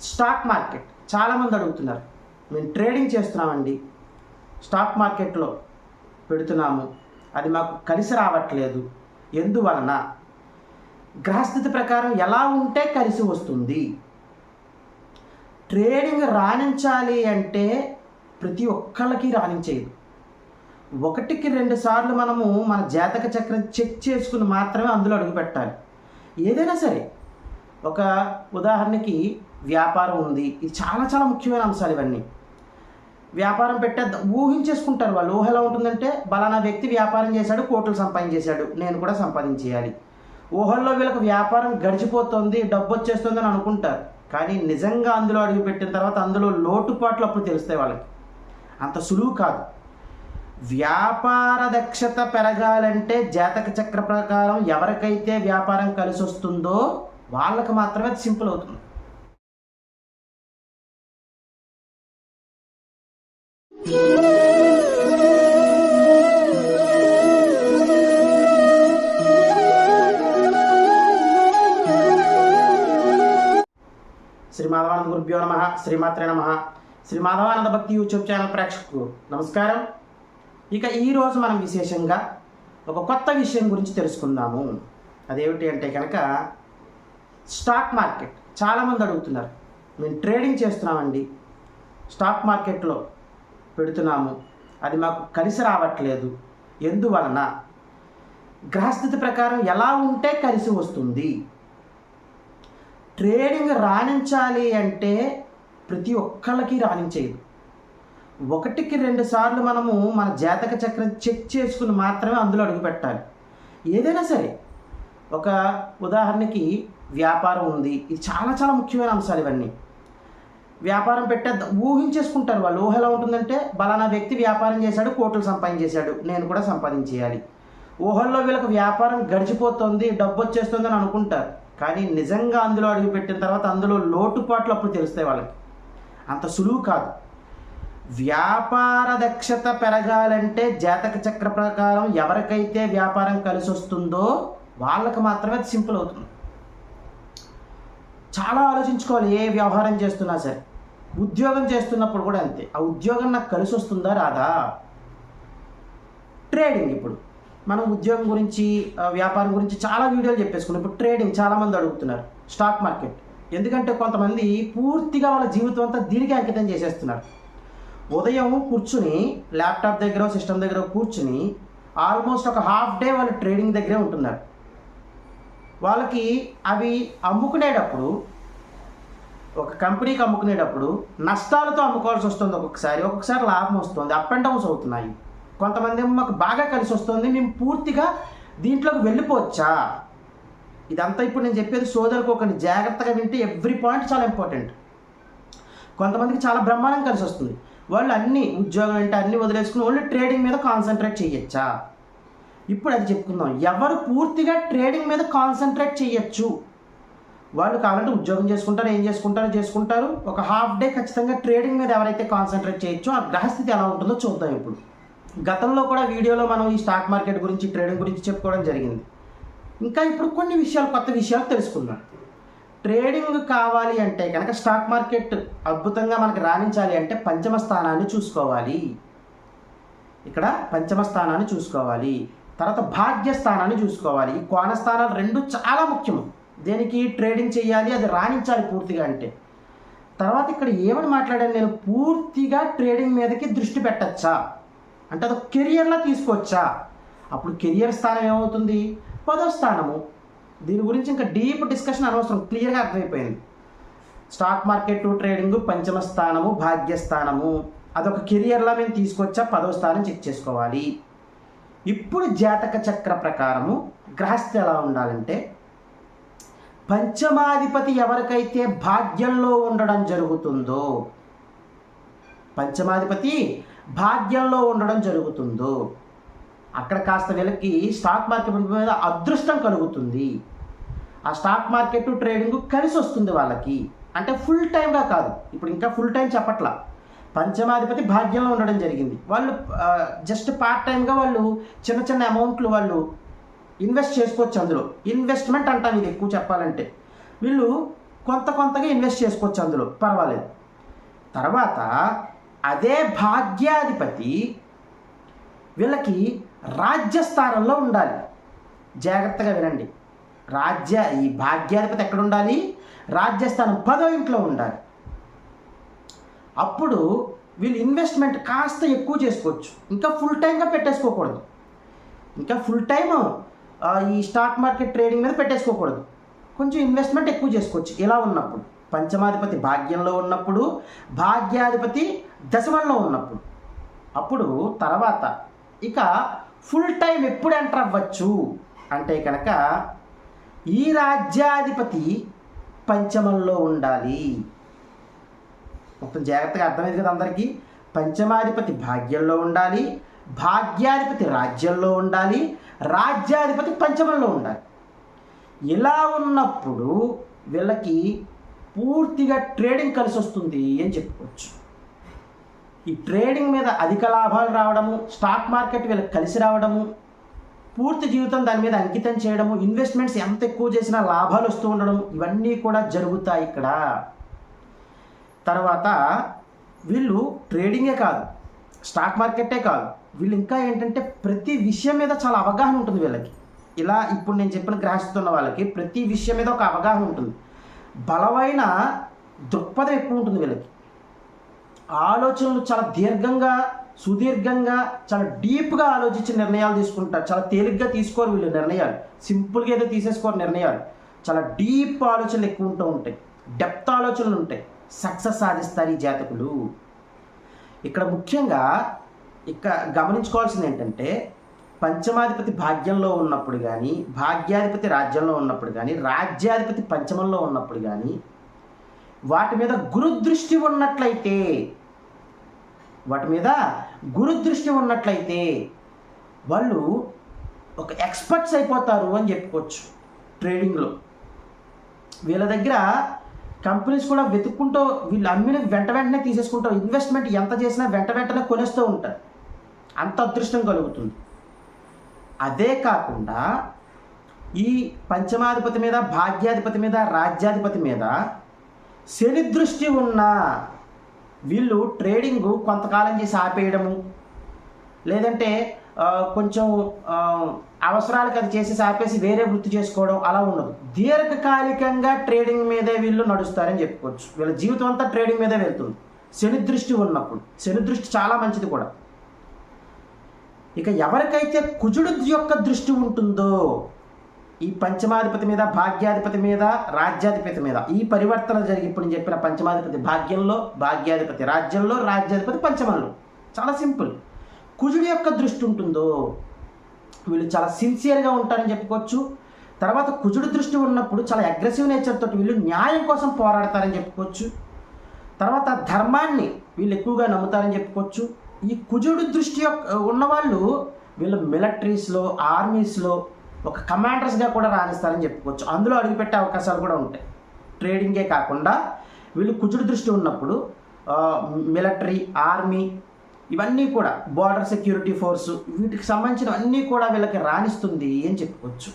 Stock market. చాలామంది అడుగుతున్నారు. మేము ట్రేడింగ్ చేస్తున్నామండి. స్టాక్ మార్కెట్లో పెడుతున్నాము. అది మాకు కలిసి రావట్లేదు. ఎందువలన? గ్రహస్థితి ప్రకారం ఎలా ఉంటే కలిసి వస్తుంది? ట్రేడింగ్ రాణించాలి అంటే ప్రతి ఒక్కళ్ళకి రాణించేది ఒకటికి రెండు సార్లు మనము మన జాతక చక్రం చెక్ చేసుకుని మాత్రమే అందులో అడుగు పెట్టాలి ఏదైనా సరే ఒక ఉదాహరణకి వ్యాపారం ఉంది. ఇది చాలా చాలా ముఖ్యమైన అంశాలు ఇవన్నీ. వ్యాపారం పెట్టే ఊహించేసుకుంటారు వాళ్ళు. ఊహ ఎలా ఉంటుందంటే బలానా వ్యక్తి వ్యాపారం చేశాడు కోట్లు సంపాదించేశాడు. నేను కూడా సంపాదించేయాలి. ఊహల్లో వీళ్ళకి వ్యాపారం గడిచిపోతుంది డబ్బు వచ్చేస్తుంది అని అనుకుంటారు. కానీ నిజంగా అందులో అడుగు పెట్టిన తర్వాత అందులో లోటుపాట్లు అప్పుడు తెలుస్తాయి వాళ్ళకి. అంత సులువు కాదు. వ్యాపార దక్షత పెరగాలంటే జాతక చక్ర ప్రకారం ఎవరికైతే వ్యాపారం కలిసి వస్తుందో వాళ్ళకి మాత్రమే అది సింపుల్ అవుతుంది. శ్రీ మాధవానంద గురుభ్యో నమ శ్రీమాత్రే నమ. శ్రీ మాధవానంద భక్తి యూట్యూబ్ ఛానల్ ప్రేక్షకులు నమస్కారం. ఇక ఈరోజు మనం విశేషంగా ఒక కొత్త విషయం గురించి తెలుసుకుందాము. అదేమిటి అంటే కనుక స్టాక్ మార్కెట్ చాలామంది అడుగుతున్నారు మేము ట్రేడింగ్ చేస్తున్నామండి. స్టాక్ మార్కెట్లో పెడుతున్నాము. అది మాకు కలిసి రావట్లేదు. ఎందువలన? గ్రహస్థితి ప్రకారం ఎలా ఉంటే కలిసి వస్తుంది? ట్రేడింగ్ రాణించాలి అంటే ప్రతి ఒక్కళ్ళకి రాణించేది ఒకటికి రెండు సార్లు మనము మన జాతక చక్రం చెక్ చేసుకుని మాత్రమే అందులో అడుగుపెట్టాలి ఏదైనా సరే ఒక ఉదాహరణకి వ్యాపారం ఉంది. ఇది చాలా చాలా ముఖ్యమైన అంశాలు ఇవన్నీ. వ్యాపారం పెట్టే ఊహించేసుకుంటారు వాళ్ళు. ఊహ ఎలా ఉంటుందంటే బలానా వ్యక్తి వ్యాపారం చేశాడు కోట్లు సంపాదించేశాడు. నేను కూడా సంపాదించేయాలి. ఊహల్లో వీళ్ళకి వ్యాపారం గడిచిపోతుంది డబ్బు వచ్చేస్తుంది అని అనుకుంటారు. కానీ నిజంగా అందులో అడుగు పెట్టిన తర్వాత అందులో లోటుపాట్లు అప్పుడు తెలుస్తాయి వాళ్ళకి. అంత సులువు కాదు. వ్యాపార దక్షత పెరగాలంటే జాతక చక్ర ప్రకారం ఎవరికైతే వ్యాపారం కలిసి వస్తుందో వాళ్ళకి మాత్రమే సింపుల్ అవుతుంది. చాలా ఆలోచించుకోవాలి ఏ వ్యవహారం చేస్తున్నా సరే. ఉద్యోగం చేస్తున్నప్పుడు కూడా అంతే. ఆ ఉద్యోగం నాకు కలిసి వస్తుందా రాదా? ట్రేడింగ్ ఇప్పుడు. మనం ఉద్యోగం గురించి వ్యాపారం గురించి చాలా వీడియోలు చెప్పేసుకున్నాం. ఇప్పుడు ట్రేడింగ్ చాలామంది అడుగుతున్నారు స్టాక్ మార్కెట్. ఎందుకంటే కొంతమంది పూర్తిగా వాళ్ళ జీవితం అంతా దీనికి అంకితం చేసేస్తున్నారు. ఉదయం కూర్చుని ల్యాప్టాప్ దగ్గర సిస్టమ్ దగ్గర కూర్చుని ఆల్మోస్ట్ ఒక హాఫ్ డే వాళ్ళు ట్రేడింగ్ దగ్గరే ఉంటున్నారు. వాళ్ళకి అవి అమ్ముకునేటప్పుడు ఒక కంపెనీకి అమ్ముకునేటప్పుడు నష్టాలతో అమ్ముకోవాల్సి వస్తుంది ఒక్కొక్కసారి. ఒక్కొక్కసారి లాభం వస్తుంది అప్ అండ్ డౌన్స్ అవుతున్నాయి. కొంతమంది ఏమో మాకు బాగా కలిసి వస్తుంది మేము పూర్తిగా దీంట్లోకి వెళ్ళిపోవచ్చా? ఇదంతా ఇప్పుడు నేను చెప్పేది సోదరుకు ఒక జాగ్రత్తగా వింటే ఎవ్రీ పాయింట్ చాలా ఇంపార్టెంట్ కొంతమందికి చాలా బ్రహ్మాండం కలిసి వస్తుంది. వాళ్ళు అన్ని ఉద్యోగం అంటే అన్ని వదిలేసుకుని ఓన్లీ ట్రేడింగ్ మీద కాన్సన్ట్రేట్ చేయొచ్చా? ఇప్పుడు అది చెప్పుకుందాం. ఎవరు పూర్తిగా ట్రేడింగ్ మీద కాన్సన్ట్రేట్ చేయొచ్చు? వాళ్ళు కావాలంటే ఉద్యోగం చేసుకుంటారు ఏం చేసుకుంటారో చేసుకుంటారు. ఒక హాఫ్ డే ఖచ్చితంగా ట్రేడింగ్ మీద ఎవరైతే కాన్సన్ట్రేట్ చేయొచ్చో ఆ గ్రహస్థితి ఎలా ఉంటుందో చూద్దాం ఇప్పుడు. గతంలో కూడా వీడియోలో మనం ఈ స్టాక్ మార్కెట్ గురించి ట్రేడింగ్ గురించి చెప్పుకోవడం జరిగింది. ఇంకా ఇప్పుడు కొన్ని విషయాలు కొత్త విషయాలు తెలుసుకుందాం. ట్రేడింగ్ కావాలి అంటే కనుక స్టాక్ మార్కెట్ అద్భుతంగా మనకి రాణించాలి అంటే పంచమ స్థానాన్ని చూసుకోవాలి. ఇక్కడ పంచమ స్థానాన్ని చూసుకోవాలి. తర్వాత భాగ్య స్థానాన్ని చూసుకోవాలి. ఈ కోణస్థానాలు రెండు చాలా ముఖ్యం దేనికి ట్రేడింగ్ చేయాలి అది రాణించాలి పూర్తిగా అంటే. తర్వాత ఇక్కడ ఏమని మాట్లాడాను నేను? పూర్తిగా ట్రేడింగ్ మీదకి దృష్టి పెట్టచ్చా? అంటే అది కెరియర్లా తీసుకోవచ్చా? అప్పుడు కెరియర్ స్థానం ఏమవుతుంది? పదో స్థానము. దీని గురించి ఇంకా డీప్ డిస్కషన్ అనవసరం క్లియర్గా అర్థమైపోయింది. స్టాక్ మార్కెట్ ట్రేడింగ్ పంచమ స్థానము భాగ్యస్థానము. అదొక కెరియర్లా మేము తీసుకొచ్చా పదో స్థానం చెక్ చేసుకోవాలి. ఇప్పుడు జాతక చక్ర ప్రకారము గ్రహస్థ ఎలా ఉండాలంటే పంచమాధిపతి ఎవరికైతే భాగ్యంలో ఉండడం జరుగుతుందో పంచమాధిపతి భాగ్యంలో ఉండడం జరుగుతుందో అక్కడ కాస్త వీళ్ళకి స్టాక్ మార్కెట్ మీద అదృష్టం కలుగుతుంది. ఆ స్టాక్ మార్కెట్ ట్రేడింగ్ కలిసి వస్తుంది వాళ్ళకి. అంటే ఫుల్ టైంగా కాదు. ఇప్పుడు ఇంకా ఫుల్ టైం చెప్పట్లా. పంచమాధిపతి భాగ్యంలో ఉండడం జరిగింది. వాళ్ళు జస్ట్ పార్ట్ టైంగా వాళ్ళు చిన్న చిన్న అమౌంట్లు వాళ్ళు ఇన్వెస్ట్ చేసుకోవచ్చు అందులో. ఇన్వెస్ట్మెంట్ అంటాం ఇది ఎక్కువ చెప్పాలంటే. వీళ్ళు కొంత కొంతగా ఇన్వెస్ట్ చేసుకోవచ్చు అందులో. పర్వాలేదు. తర్వాత అదే భాగ్యాధిపతి వీళ్ళకి రాజ్యస్థానంలో ఉండాలి. జాగ్రత్తగా వినండి. రాజ్య ఈ భాగ్యాధిపతి ఎక్కడ ఉండాలి? రాజ్యస్థానం పదో ఇంట్లో ఉండాలి. అప్పుడు వీళ్ళు ఇన్వెస్ట్మెంట్ కాస్త ఎక్కువ చేసుకోవచ్చు. ఇంకా ఫుల్ టైంగా పెట్టేసుకోకూడదు. ఇంకా ఫుల్ టైం ఈ స్టాక్ మార్కెట్ ట్రేడింగ్ మీద పెట్టేసుకోకూడదు. కొంచెం ఇన్వెస్ట్మెంట్ ఎక్కువ చేసుకోవచ్చు. ఇలా ఉన్నప్పుడు? పంచమాధిపతి భాగ్యంలో ఉన్నప్పుడు భాగ్యాధిపతి దశమంలో ఉన్నప్పుడు. అప్పుడు తర్వాత ఇక ఫుల్ టైం ఎప్పుడు ఎంటర్ అవ్వచ్చు? అంటే కనుక ఈ రాజ్యాధిపతి పంచమంలో ఉండాలి. మొత్తం జాగ్రత్తగా అర్థమైంది కదా అందరికీ. పంచమాధిపతి భాగ్యంలో ఉండాలి భాగ్యాధిపతి రాజ్యంలో ఉండాలి రాజ్యాధిపతి పంచమంలో ఉండాలి. ఇలా ఉన్నప్పుడు వీళ్ళకి పూర్తిగా ట్రేడింగ్ కలిసి వస్తుంది అని చెప్పుకోవచ్చు. ఈ ట్రేడింగ్ మీద అధిక లాభాలు రావడము స్టాక్ మార్కెట్ వీళ్ళకి కలిసి రావడము పూర్తి జీవితం దాని మీద అంకితం చేయడము ఇన్వెస్ట్మెంట్స్ ఎంత ఎక్కువ చేసినా లాభాలు వస్తూ ఉండడం ఇవన్నీ కూడా జరుగుతాయి ఇక్కడ. తర్వాత వీళ్ళు ట్రేడింగే కాదు స్టాక్ మార్కెటే కాదు. వీళ్ళు ఇంకా ఏంటంటే ప్రతి విషయం మీద చాలా అవగాహన ఉంటుంది వీళ్ళకి. ఇలా ఇప్పుడు నేను చెప్పిన గ్రహిస్తున్న వాళ్ళకి ప్రతి విషయం మీద ఒక అవగాహన ఉంటుంది. బలమైన దృక్పథం ఎక్కువ ఉంటుంది వీళ్ళకి. ఆలోచనలు చాలా దీర్ఘంగా సుదీర్ఘంగా చాలా డీప్గా ఆలోచించి నిర్ణయాలు తీసుకుంటారు. చాలా తేలిగ్గా తీసుకోరు వీళ్ళు నిర్ణయాలు. సింపుల్గా ఏదో తీసేసుకోరు నిర్ణయాలు. చాలా డీప్ ఆలోచనలు ఎక్కువ ఉంటూ ఉంటాయి. డెప్త్ ఆలోచనలు ఉంటాయి. సక్సెస్ సాధిస్తారు ఈ జాతకులు. ఇక్కడ ముఖ్యంగా ఇక్కడ గమనించుకోవాల్సింది ఏంటంటే పంచమాధిపతి భాగ్యంలో ఉన్నప్పుడు కానీ భాగ్యాధిపతి రాజ్యంలో ఉన్నప్పుడు కానీ రాజ్యాధిపతి పంచమంలో ఉన్నప్పుడు కానీ వాటి మీద గురుదృష్టి ఉన్నట్లయితే వాటి మీద గురుదృష్టి ఉన్నట్లయితే వాళ్ళు ఒక ఎక్స్పర్ట్స్ అయిపోతారు అని చెప్పుకోవచ్చు ట్రేడింగ్లో. వీళ్ళ దగ్గర కంపెనీస్ కూడా వెతుక్కుంటూ వీళ్ళు అమ్మిన వెంట వెంటనే తీసేసుకుంటారు ఇన్వెస్ట్మెంట్ ఎంత చేసినా వెంట వెంటనే కొనేస్తూ ఉంటారు. అంత అదృష్టం కలుగుతుంది. అదే కాకుండా ఈ పంచమాధిపతి మీద భాగ్యాధిపతి మీద రాజ్యాధిపతి మీద శని దృష్టి ఉన్న వీళ్ళు ట్రేడింగ్ కొంతకాలం చేసి ఆపేయడము లేదంటే కొంచెం అవసరాలకు అది చేసేసి ఆపేసి వేరే వృత్తి చేసుకోవడం అలా ఉండదు. దీర్ఘకాలికంగా ట్రేడింగ్ మీదే వీళ్ళు నడుస్తారని చెప్పుకోవచ్చు. వీళ్ళ జీవితం అంతా ట్రేడింగ్ మీదే వెళ్తుంది. శని దృష్టి ఉన్నప్పుడు. శని దృష్టి చాలా మంచిది కూడా. ఇక ఎవరికైతే కుజుడు యొక్క దృష్టి ఉంటుందో ఈ పంచమాధిపతి మీద భాగ్యాధిపతి మీద రాజ్యాధిపతి మీద ఈ పరివర్తన జరిగి ఇప్పుడు నేను చెప్పిన పంచమాధిపతి భాగ్యంలో భాగ్యాధిపతి రాజ్యంలో రాజ్యాధిపతి పంచమంలో. చాలా సింపుల్. కుజుడి యొక్క దృష్టి ఉంటుందో వీళ్ళు చాలా సిన్సియర్గా ఉంటారని చెప్పుకోవచ్చు. తర్వాత కుజుడు దృష్టి ఉన్నప్పుడు చాలా అగ్రెసివ్ నేచర్ తోటి వీళ్ళు న్యాయం కోసం పోరాడతారని చెప్పుకోవచ్చు. తర్వాత ధర్మాన్ని వీళ్ళు ఎక్కువగా నమ్ముతారని చెప్పుకోవచ్చు. ఈ కుజుడు దృష్టి యొక్క ఉన్నవాళ్ళు వీళ్ళు మిలిటరీస్లో ఆర్మీస్లో ఒక కమాండర్స్గా కూడా రాణిస్తారని చెప్పుకోవచ్చు. అందులో అడుగుపెట్టే అవకాశాలు కూడా ఉంటాయి. ట్రేడింగే కాకుండా వీళ్ళు కుజుడు దృష్టి ఉన్నప్పుడు మిలిటరీ ఆర్మీ ఇవన్నీ కూడా బార్డర్ సెక్యూరిటీ ఫోర్సు వీటికి సంబంధించినవన్నీ కూడా వీళ్ళకి రాణిస్తుంది అని చెప్పుకోవచ్చు.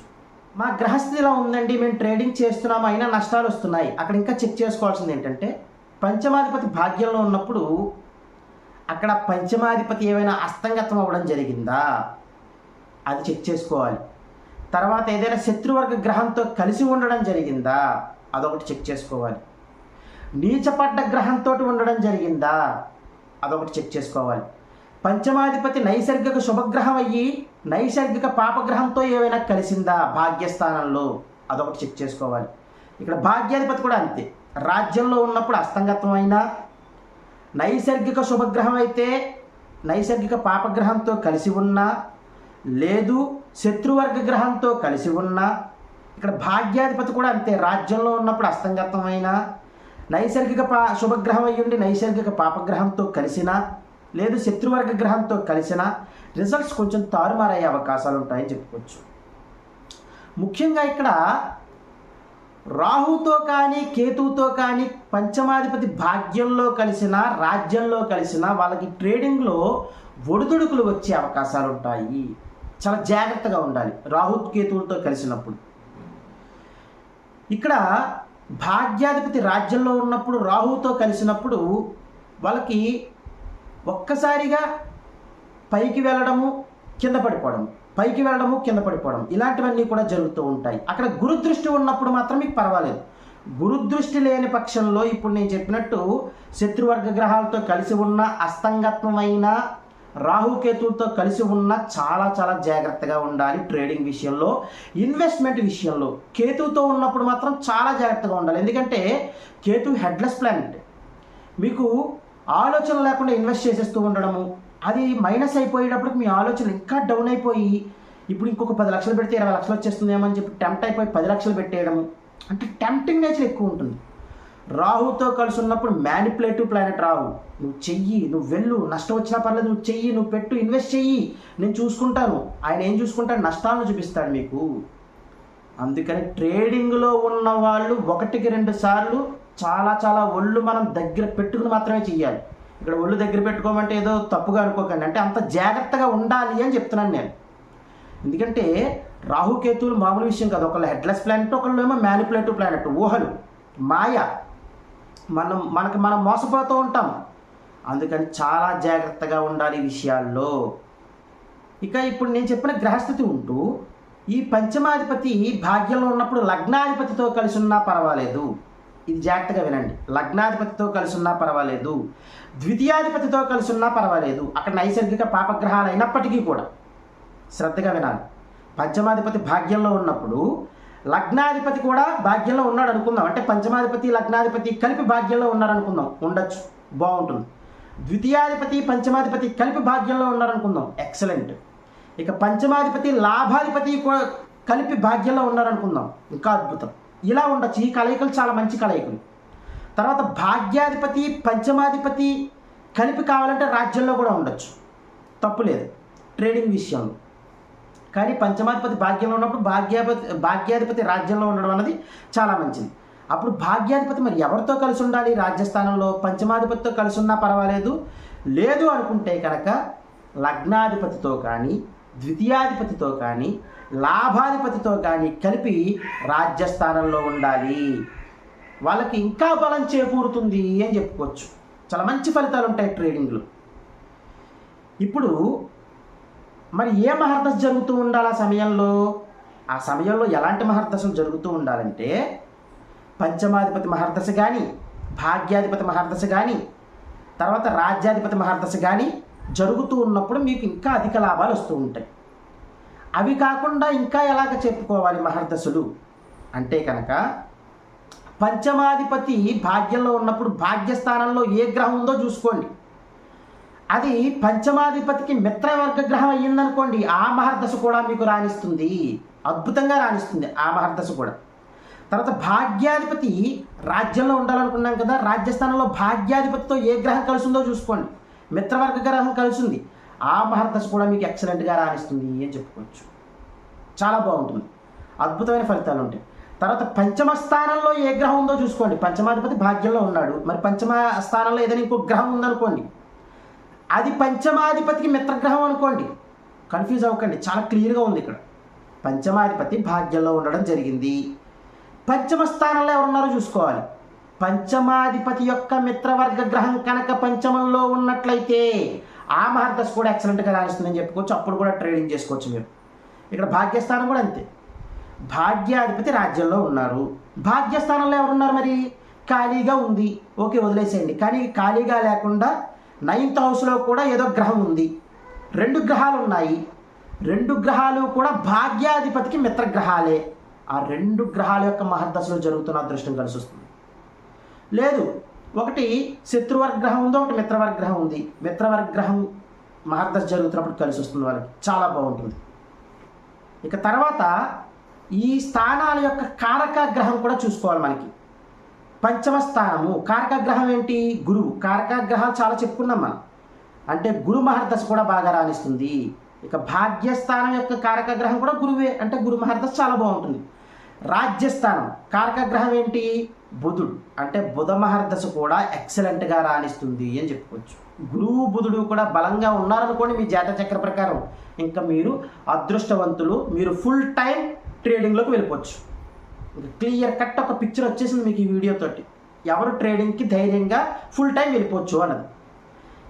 మా గ్రహస్థితి ఇలా ఉందండి మేము ట్రేడింగ్ చేస్తున్నాము అయినా నష్టాలు వస్తున్నాయి. అక్కడ ఇంకా చెక్ చేసుకోవాల్సింది ఏంటంటే పంచమాధిపతి భాగ్యంలో ఉన్నప్పుడు అక్కడ పంచమాధిపతి ఏమైనా అస్తంగతం అవ్వడం జరిగిందా? అది చెక్ చేసుకోవాలి. తర్వాత ఏదైనా శత్రువర్గ గ్రహంతో కలిసి ఉండడం జరిగిందా? అదొకటి చెక్ చేసుకోవాలి. నీచపడ్డ గ్రహంతో ఉండడం జరిగిందా? అదొకటి చెక్ చేసుకోవాలి. పంచమాధిపతి నైసర్గిక శుభగ్రహం అయ్యి నైసర్గిక పాపగ్రహంతో ఏమైనా కలిసిందా భాగ్యస్థానంలో? అదొకటి చెక్ చేసుకోవాలి. ఇక్కడ భాగ్యాధిపతి కూడా అంతే. రాజ్యంలో ఉన్నప్పుడు అస్తంగత్వం అయినా నైసర్గిక శుభగ్రహం అయితే నైసర్గిక పాపగ్రహంతో కలిసి ఉన్నా లేదు శత్రువర్గ గ్రహంతో కలిసి ఉన్నా ఇక్కడ భాగ్యాధిపతి కూడా అంతే. రాజ్యంలో ఉన్నప్పుడు అస్తంగతమైన నైసర్గిక పా శుభగ్రహం అయ్యుండి నైసర్గిక పాపగ్రహంతో కలిసినా లేదు శత్రువర్గ గ్రహంతో కలిసినా రిజల్ట్స్ కొంచెం తారుమారయ్యే అవకాశాలు ఉంటాయని చెప్పుకోవచ్చు. ముఖ్యంగా ఇక్కడ రాహుతో కానీ కేతువుతో కానీ పంచమాధిపతి భాగ్యంలో కలిసిన రాజ్యంలో కలిసిన వాళ్ళకి ట్రేడింగ్లో ఒడిదుడుకులు వచ్చే అవకాశాలు ఉంటాయి చాలా జాగ్రత్తగా ఉండాలి రాహు కేతువులతో కలిసినప్పుడు. ఇక్కడ భాగ్యాధిపతి రాజ్యంలో ఉన్నప్పుడు రాహుతో కలిసినప్పుడు వాళ్ళకి ఒక్కసారిగా పైకి వెళ్ళడము కింద పడిపోవడం పైకి వెళ్ళడము కింద పడిపోవడం ఇలాంటివన్నీ కూడా జరుగుతూ ఉంటాయి. అక్కడ గురుదృష్టి ఉన్నప్పుడు మాత్రం మీకు పర్వాలేదు. గురుదృష్టి లేని పక్షంలో ఇప్పుడు నేను చెప్పినట్టు శత్రువర్గ గ్రహాలతో కలిసి ఉన్న అస్తంగత్వమైన రాహుకేతులతో కలిసి ఉన్న చాలా చాలా జాగ్రత్తగా ఉండాలి ట్రేడింగ్ విషయంలో. ఇన్వెస్ట్మెంట్ విషయంలో. కేతువుతో ఉన్నప్పుడు మాత్రం చాలా జాగ్రత్తగా ఉండాలి. ఎందుకంటే కేతు హెడ్లెస్ ప్లానెట్ మీకు ఆలోచన లేకుండా ఇన్వెస్ట్ చేసేస్తూ ఉండడము అది మైనస్ అయిపోయేటప్పుడు మీ ఆలోచన ఇంకా డౌన్ అయిపోయి ఇప్పుడు ఇంకొక పది లక్షలు పెడితే ఇరవై లక్షలు వచ్చేస్తుందేమో అని చెప్పి టెంప్ట్ అయిపోయి పది లక్షలు పెట్టేయడము. అంటే టెంప్టింగ్ నేచర్ ఎక్కువ ఉంటుంది. రాహుతో కలిసి ఉన్నప్పుడు మ్యానిపులేటివ్ ప్లానెట్ రాహు నువ్వు చెయ్యి నువ్వు వెళ్ళు నష్టం వచ్చినా పర్లేదు నువ్వు చెయ్యి నువ్వు పెట్టు ఇన్వెస్ట్ చెయ్యి. నేను చూసుకుంటాను. ఆయన ఏం చూసుకుంటాడు? నష్టాలను చూపిస్తాడు మీకు. అందుకని ట్రేడింగ్లో ఉన్న వాళ్ళు ఒకటికి రెండు సార్లు చాలా చాలా ఒళ్ళు మనం దగ్గర పెట్టుకుని మాత్రమే చెయ్యాలి. ఇక్కడ ఒళ్ళు దగ్గర పెట్టుకోమంటే ఏదో తప్పుగా అనుకోకండి. అంటే అంత జాగ్రత్తగా ఉండాలి అని చెప్తున్నాను నేను. ఎందుకంటే రాహుకేతువులు మామూలు విషయం కాదు. ఒకళ్ళు హెడ్లెస్ ప్లానెట్ ఒకళ్ళు ఏమో మ్యానిపులేటివ్ ప్లానెట్ ఊహలు మాయ. మనం మనకి మనం మోసపోతూ ఉంటాం. అందుకని చాలా జాగ్రత్తగా ఉండాలి ఈ విషయాల్లో. ఇక ఇప్పుడు నేను చెప్పిన గ్రహస్థితి ఉంటూ ఈ పంచమాధిపతి భాగ్యంలో ఉన్నప్పుడు లగ్నాధిపతితో కలిసి ఉన్నా పర్వాలేదు. ఇది జాగ్రత్తగా వినండి. లగ్నాధిపతితో కలిసి ఉన్నా పర్వాలేదు. ద్వితీయాధిపతితో కలిసి ఉన్నా పర్వాలేదు. అక్కడ నైసర్గిక పాపగ్రహాలు అయినప్పటికీ కూడా. శ్రద్ధగా వినాలి. పంచమాధిపతి భాగ్యంలో ఉన్నప్పుడు లగ్నాధిపతి కూడా భాగ్యంలో ఉన్నాడు అనుకుందాం. అంటే పంచమాధిపతి లగ్నాధిపతి కలిపి భాగ్యంలో ఉన్నారు అనుకుందాం ఉండొచ్చు. బాగుంటుంది. ద్వితీయాధిపతి పంచమాధిపతి కలిపి భాగ్యంలో ఉన్నారు అనుకుందాం ఎక్సలెంట్ ఇక పంచమాధిపతి లాభాధిపతి కూడా కలిపి భాగ్యంలో ఉన్నారు అనుకుందాం ఇంకా అద్భుతం. ఇలా ఉండొచ్చు. ఈ కలయికలు చాలా మంచి కలయికలు. తర్వాత భాగ్యాధిపతి పంచమాధిపతి కలిపి కావాలంటే రాజ్యంలో కూడా ఉండొచ్చు. తప్పు లేదు. ట్రేడింగ్ విషయంలో. కానీ పంచమాధిపతి భాగ్యంలో ఉన్నప్పుడు భాగ్యాధిపతి భాగ్యాధిపతి రాజ్యంలో ఉండడం అన్నది చాలా మంచిది. అప్పుడు భాగ్యాధిపతి మరి ఎవరితో కలిసి ఉండాలి? రాజ్యస్థానంలో పంచమాధిపతితో కలిసి ఉన్నా పర్వాలేదు. లేదు అనుకుంటే కనుక లగ్నాధిపతితో కానీ ద్వితీయాధిపతితో కానీ లాభాధిపతితో కానీ కలిపి రాజ్యస్థానంలో ఉండాలి. వాళ్ళకి ఇంకా బలం చేకూరుతుంది అని చెప్పుకోవచ్చు. చాలా మంచి ఫలితాలు ఉంటాయి ట్రేడింగ్లో. ఇప్పుడు మరి ఏ మహర్దశ జరుగుతూ ఉండాలి ఆ సమయంలో? ఆ సమయంలో ఎలాంటి మహర్దశలు జరుగుతూ ఉండాలంటే పంచమాధిపతి మహర్దశ కానీ భాగ్యాధిపతి మహర్దశ కానీ తర్వాత రాజ్యాధిపతి మహర్దశ కానీ జరుగుతూ ఉన్నప్పుడు మీకు ఇంకా అధిక లాభాలు వస్తూ ఉంటాయి. అవి కాకుండా ఇంకా ఎలాగ చెప్పుకోవాలి మహర్దశలు? అంటే కనుక పంచమాధిపతి భాగ్యంలో ఉన్నప్పుడు భాగ్యస్థానంలో ఏ గ్రహం ఉందో చూసుకోండి. అది పంచమాధిపతికి మిత్రవర్గ గ్రహం అయ్యిందనుకోండి ఆ మహర్దశ కూడా మీకు రాణిస్తుంది. అద్భుతంగా రాణిస్తుంది ఆ మహర్దశ కూడా. తర్వాత భాగ్యాధిపతి రాజ్యంలో ఉండాలనుకున్నాం కదా రాజ్యస్థానంలో భాగ్యాధిపతితో ఏ గ్రహం కలిసిందో చూసుకోండి. మిత్రవర్గ గ్రహం కలిసి ఉంది ఆ మహర్దశ కూడా మీకు ఎక్సలెంట్గా రాణిస్తుంది అని చెప్పుకోవచ్చు. చాలా బాగుంటుంది. అద్భుతమైన ఫలితాలు ఉంటాయి. తర్వాత పంచమ స్థానంలో ఏ గ్రహం ఉందో చూసుకోండి. పంచమాధిపతి భాగ్యంలో ఉన్నాడు. మరి పంచమ స్థానంలో ఏదైనా ఇంకో గ్రహం ఉందనుకోండి అది పంచమాధిపతికి మిత్రగ్రహం అనుకోండి. కన్ఫ్యూజ్ అవ్వకండి. చాలా క్లియర్గా ఉంది ఇక్కడ. పంచమాధిపతి భాగ్యంలో ఉండడం జరిగింది. పంచమ స్థానంలో ఎవరున్నారో చూసుకోవాలి. పంచమాధిపతి యొక్క మిత్రవర్గ గ్రహం కనుక పంచమంలో ఉన్నట్లయితే ఆ మహర్దశ కూడా ఎక్సలెంట్గా రాణిస్తుందని చెప్పుకోవచ్చు. అప్పుడు కూడా ట్రేడింగ్ చేసుకోవచ్చు మీరు. ఇక్కడ భాగ్యస్థానం కూడా అంతే. భాగ్యాధిపతి రాజ్యంలో ఉన్నారు. భాగ్యస్థానంలో ఎవరున్నారు మరి? ఖాళీగా ఉంది. ఓకే వదిలేసేయండి. కానీ ఖాళీగా లేకుండా నైన్త్ హౌస్లో కూడా ఏదో గ్రహం ఉంది. రెండు గ్రహాలు ఉన్నాయి. రెండు గ్రహాలు కూడా భాగ్యాధిపతికి మిత్రగ్రహాలే. ఆ రెండు గ్రహాల యొక్క మహర్దశలో జరుగుతున్న అదృష్టం కలిసి వస్తుంది. లేదు ఒకటి శత్రువర్గ్రహం ఉంది ఒకటి మిత్రవర్గ్రహం ఉంది. మిత్రవర్గ్రహం మహర్దశ జరుగుతున్నప్పుడు కలిసి వస్తుంది వాళ్ళకి. చాలా బాగుంటుంది. ఇక తర్వాత ఈ స్థానాల యొక్క కారక గ్రహం కూడా చూసుకోవాలి మనకి. పంచమ స్థానము కారక గ్రహం ఏంటి గురువు. కారక గ్రహాలు చాలా చెప్పుకున్నాం మనం. అంటే గురు మహర్దశ కూడా బాగా రాణిస్తుంది. ఇక భాగ్యస్థానం యొక్క కారక గ్రహం కూడా గురువే. అంటే గురు మహర్దశ చాలా బాగుంటుంది. రాజ్యస్థానం. కారక గ్రహం ఏంటి బుధుడు. అంటే బుధ మహర్దశ కూడా ఎక్సలెంట్గా రాణిస్తుంది అని చెప్పుకోవచ్చు. గురువు బుధుడు కూడా బలంగా ఉన్నారనుకోండి మీ జాతక చక్ర ప్రకారం. ఇంకా మీరు అదృష్టవంతులు మీరు ఫుల్ టైం ట్రేడింగ్లోకి వెళ్ళిపోవచ్చు. క్లియర్ కట్ ఒక పిక్చర్ వచ్చేసింది మీకు ఈ వీడియోతోటి ఎవరు ట్రేడింగ్కి ధైర్యంగా ఫుల్ టైం వెళ్ళిపోవచ్చు అన్నది.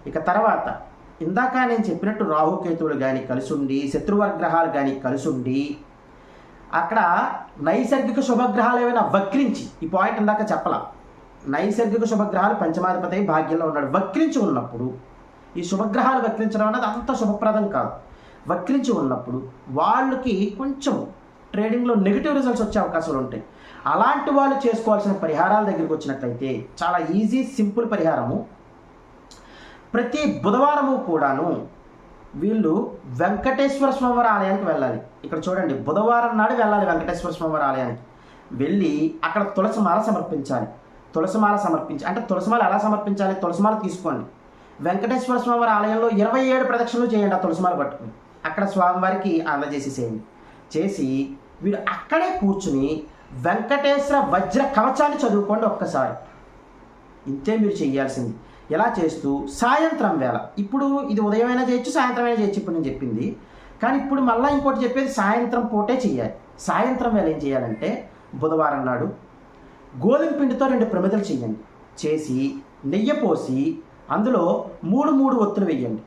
ఇక తర్వాత ఇందాక నేను చెప్పినట్టు రాహుకేతువులు కానీ కలిసుండి శత్రువర్గ్రహాలు కానీ కలిసుండి అక్కడ నైసర్గిక శుభగ్రహాలు ఏమైనా వక్రించి ఈ పాయింట్ ఇందాక చెప్పలా నైసర్గిక శుభగ్రహాలు పంచమాధిపతి భాగ్యంలో ఉన్నాడు. వక్రించి ఉన్నప్పుడు ఈ శుభగ్రహాలు వక్రించడం అనేది అంత శుభప్రదం కాదు. వక్రించి ఉన్నప్పుడు వాళ్ళకి కొంచెం ట్రేడింగ్లో నెగిటివ్ రిజల్ట్స్ వచ్చే అవకాశాలు ఉంటాయి. అలాంటి వాళ్ళు చేసుకోవాల్సిన పరిహారాల దగ్గరికి వచ్చినట్లయితే చాలా ఈజీ సింపుల్ పరిహారము. ప్రతి బుధవారము కూడాను వీళ్ళు వెంకటేశ్వర స్వామివారి ఆలయానికి వెళ్ళాలి. ఇక్కడ చూడండి బుధవారం నాడు వెళ్ళాలి వెంకటేశ్వర స్వామివారి ఆలయానికి. వెళ్ళి అక్కడ తులసిమాల సమర్పించాలి. తులసిమాల సమర్పించి అంటే తులసిమాల ఎలా సమర్పించాలి? తులసిమాల తీసుకోండి. వెంకటేశ్వర స్వామివారి ఆలయంలో ఇరవై ఏడు ప్రదక్షిణలు చేయండి ఆ తులసిమాల పట్టుకుని. అక్కడ స్వామివారికి అందజేసేసేయండి. చేసి వీడు అక్కడే కూర్చుని వెంకటేశ్వర వజ్ర కవచాన్ని చదువుకోండి ఒక్కసారి. ఇంతే మీరు చేయాల్సింది. ఎలా చేస్తూ? సాయంత్రం వేళ. ఇప్పుడు ఇది ఉదయమైనా చేయొచ్చు సాయంత్రం అయినా చేయొచ్చు ఇప్పుడు నేను చెప్పింది. కానీ ఇప్పుడు మళ్ళీ ఇంకోటి చెప్పేది సాయంత్రం పూటే చేయాలి. సాయంత్రం వేళ ఏం చేయాలంటే బుధవారం నాడు గోధుమ పిండితో రెండు ప్రమిదలు చేయండి. చేసి నెయ్యి పోసి అందులో మూడు మూడు ఒత్తులు వేయండి.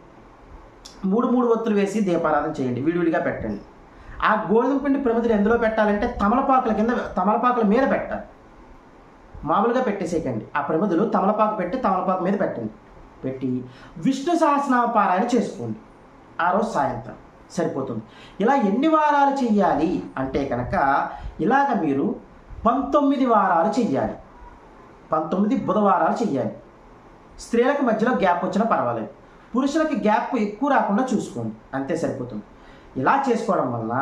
మూడు మూడు ఒత్తులు వేసి దీపారాధన చేయండి. విడివిడిగా పెట్టండి. ఆ గోధుమ పిండి ప్రమిదలు ఎందులో పెట్టాలంటే తమలపాకుల కింద తమలపాకుల మీద పెట్టాలి. మామూలుగా పెట్టేసేయకండి. ఆ ప్రమిదలు తమలపాకు పెట్టి తమలపాకు మీద పెట్టండి. పెట్టి విష్ణు సహస్రనామ పారాయణ చేసుకోండి. ఆ రోజు సాయంత్రం సరిపోతుంది. ఇలా ఎన్ని వారాలు చెయ్యాలి అంటే కనుక ఇలాగ మీరు పంతొమ్మిది వారాలు చెయ్యాలి. పంతొమ్మిది బుధవారాలు చెయ్యాలి. స్త్రీలకు మధ్యలో గ్యాప్ వచ్చినా పర్వాలేదు. పురుషులకి గ్యాప్ ఎక్కువ రాకుండా చూసుకోండి. అంతే సరిపోతుంది. ఇలా చేసుకోవడం వల్ల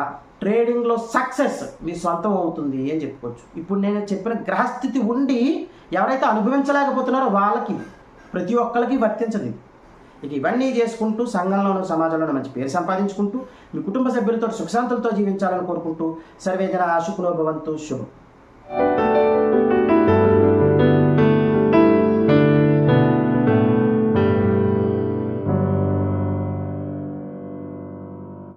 ట్రేడింగ్లో సక్సెస్ మీ సొంతం అవుతుంది అని చెప్పుకోవచ్చు. ఇప్పుడు నేను చెప్పిన గ్రహస్థితి ఉండి ఎవరైతే అనుభవించలేకపోతున్నారో వాళ్ళకి ప్రతి ఒక్కరికి వర్తించదు ఇది. ఇక ఇవన్నీ చేసుకుంటూ సంఘంలోనూ సమాజంలోనూ మంచి పేరు సంపాదించుకుంటూ మీ కుటుంబ సభ్యులతో సుఖశాంతులతో జీవించాలని కోరుకుంటూ సర్వేజన ఆశుకులో భవంతు శుభం.